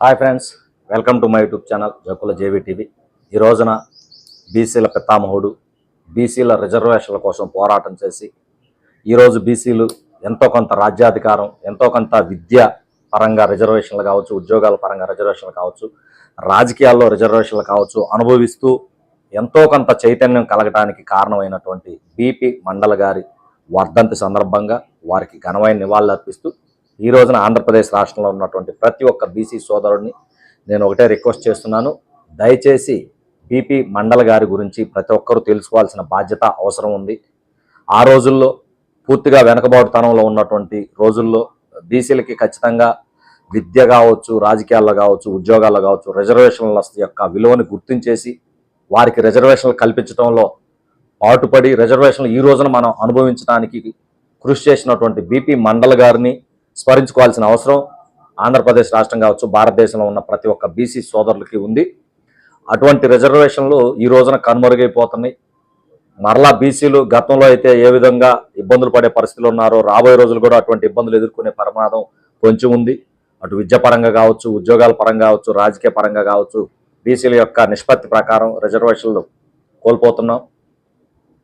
Hi friends welcome to my YouTube channel Jakula JV TV. ఈ రోజున బీసీల పితామహుడు బీసీల రిజర్వేషన్ల కోసం పోరాటం చేసి ఈరోజు బీసీలు ఎంతో కొంత రాజ్యాధికారం ఎంతో కొంత విద్య పరంగా రిజర్వేషన్లు కావచ్చు ఉద్యోగాల పరంగా రిజర్వేషన్లు కావచ్చు రాజకీయాల్లో రిజర్వేషన్లు కావచ్చు అనుభవిస్తూ ఎంతో కొంత చైతన్యం కలగటానికి కారణమైనటువంటి బీపీ మండల గారి వర్ధంతి సందర్భంగా వారికి ఘనమైన నివాళులు అర్పిస్తూ ఈ రోజున ఆంధ్రప్రదేశ్ రాష్ట్రంలో ఉన్నటువంటి ప్రతి ఒక్క బీసీ సోదరుడిని నేను ఒకటే రిక్వెస్ట్ చేస్తున్నాను. దయచేసి బీపీ మండల గారి గురించి ప్రతి ఒక్కరూ తెలుసుకోవాల్సిన బాధ్యత అవసరం ఉంది. ఆ రోజుల్లో పూర్తిగా వెనకబాటుతనంలో ఉన్నటువంటి రోజుల్లో బీసీలకి ఖచ్చితంగా విద్య కావచ్చు రాజకీయాల్లో కావచ్చు ఉద్యోగాల్లో కావచ్చు రిజర్వేషన్ల యొక్క విలువని గుర్తించేసి వారికి రిజర్వేషన్లు కల్పించడంలో పాటుపడి రిజర్వేషన్లు ఈ రోజున మనం అనుభవించడానికి కృషి చేసినటువంటి బీపీ మండల్ గారిని స్మరించుకోవాల్సిన అవసరం ఆంధ్రప్రదేశ్ రాష్ట్రం కావచ్చు భారతదేశంలో ఉన్న ప్రతి ఒక్క బీసీ సోదరులకి ఉంది. అటువంటి రిజర్వేషన్లు ఈ రోజున కనుమరుగైపోతున్నాయి. మరలా బీసీలు గతంలో అయితే ఏ విధంగా ఇబ్బందులు పడే పరిస్థితులు ఉన్నారో రాబోయే రోజులు కూడా అటువంటి ఇబ్బందులు ఎదుర్కొనే ప్రమాదం పొంచి ఉంది. అటు విద్యాపరంగా కావచ్చు ఉద్యోగాల పరంగా కావచ్చు రాజకీయ పరంగా కావచ్చు బీసీల యొక్క నిష్పత్తి ప్రకారం రిజర్వేషన్లు కోల్పోతున్నాం.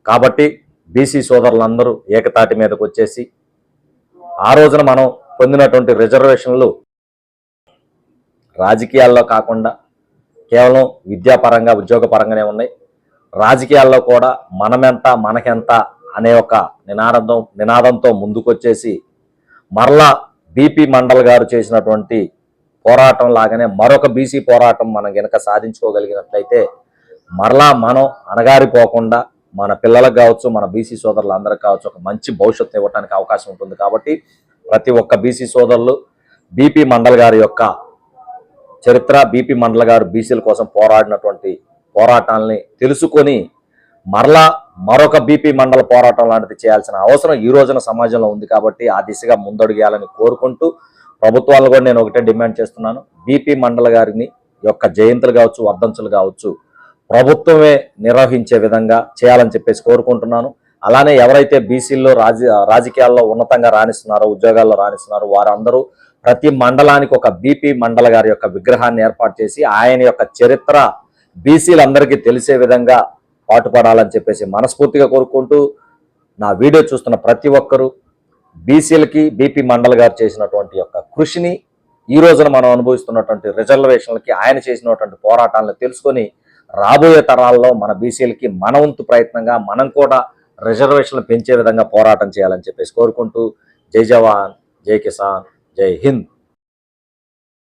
కాబట్టి బీసీ సోదరులందరూ ఏకతాటి మీదకు వచ్చేసి ఆ రోజున మనం పొందినటువంటి రిజర్వేషన్లు రాజకీయాల్లో కాకుండా కేవలం విద్యాపరంగా ఉద్యోగపరంగానే ఉన్నాయి. రాజకీయాల్లో కూడా మనమెంత మనకెంత అనే ఒక నినాదంతో నినాదంతో ముందుకొచ్చేసి మరలా బీపీ మండల్ గారు చేసినటువంటి పోరాటం లాగానే మరొక బీసీ పోరాటం మనం గనక సాధించుకోగలిగినట్లయితే మరలా మనం అణగారిపోకుండా మన పిల్లలకు కావచ్చు మన బీసీ సోదరులు అందరికి కావచ్చు ఒక మంచి భవిష్యత్తు ఇవ్వడానికి అవకాశం ఉంటుంది. కాబట్టి ప్రతి ఒక్క బీసీ సోదరులు బీపీ మండల్ గారి యొక్క చరిత్ర బీపీ మండల్ గారు బీసీల కోసం పోరాడినటువంటి పోరాటాలని తెలుసుకొని మరలా మరొక బీపీ మండల పోరాటం లాంటిది చేయాల్సిన అవసరం ఈ రోజున సమాజంలో ఉంది కాబట్టి ఆ దిశగా ముందడుగేయాలని కోరుకుంటూ ప్రభుత్వాలను కూడా నేను ఒకటే డిమాండ్ చేస్తున్నాను. బీపీ మండల గారిని యొక్క జయంతులు కావచ్చు వర్ధంతులు కావచ్చు ప్రభుత్వమే నిర్వహించే విధంగా చేయాలని చెప్పేసి కోరుకుంటున్నాను. అలానే ఎవరైతే బీసీల్లో రాజ రాజకీయాల్లో ఉన్నతంగా రాణిస్తున్నారో ఉద్యోగాల్లో రాణిస్తున్నారో వారందరూ ప్రతి మండలానికి ఒక బీపీ మండల గారి యొక్క విగ్రహాన్ని ఏర్పాటు చేసి ఆయన యొక్క చరిత్ర బీసీలందరికీ తెలిసే విధంగా పాటుపడాలని చెప్పేసి మనస్ఫూర్తిగా కోరుకుంటూ నా వీడియో చూస్తున్న ప్రతి ఒక్కరూ బీసీలకి బీపీ మండల్ గారు చేసినటువంటి యొక్క కృషిని ఈ రోజున మనం అనుభవిస్తున్నటువంటి రిజర్వేషన్లకి ఆయన చేసినటువంటి పోరాటాలను తెలుసుకొని రాబోయే తరాల్లో మన బీసీలకి మన వంతు ప్రయత్నంగా మనం కూడా రిజర్వేషన్లు పెంచే విధంగా పోరాటం చేయాలని చెప్పేసి కోరుకుంటూ జై జవాన్ జై కిసాన్ జై హింద్.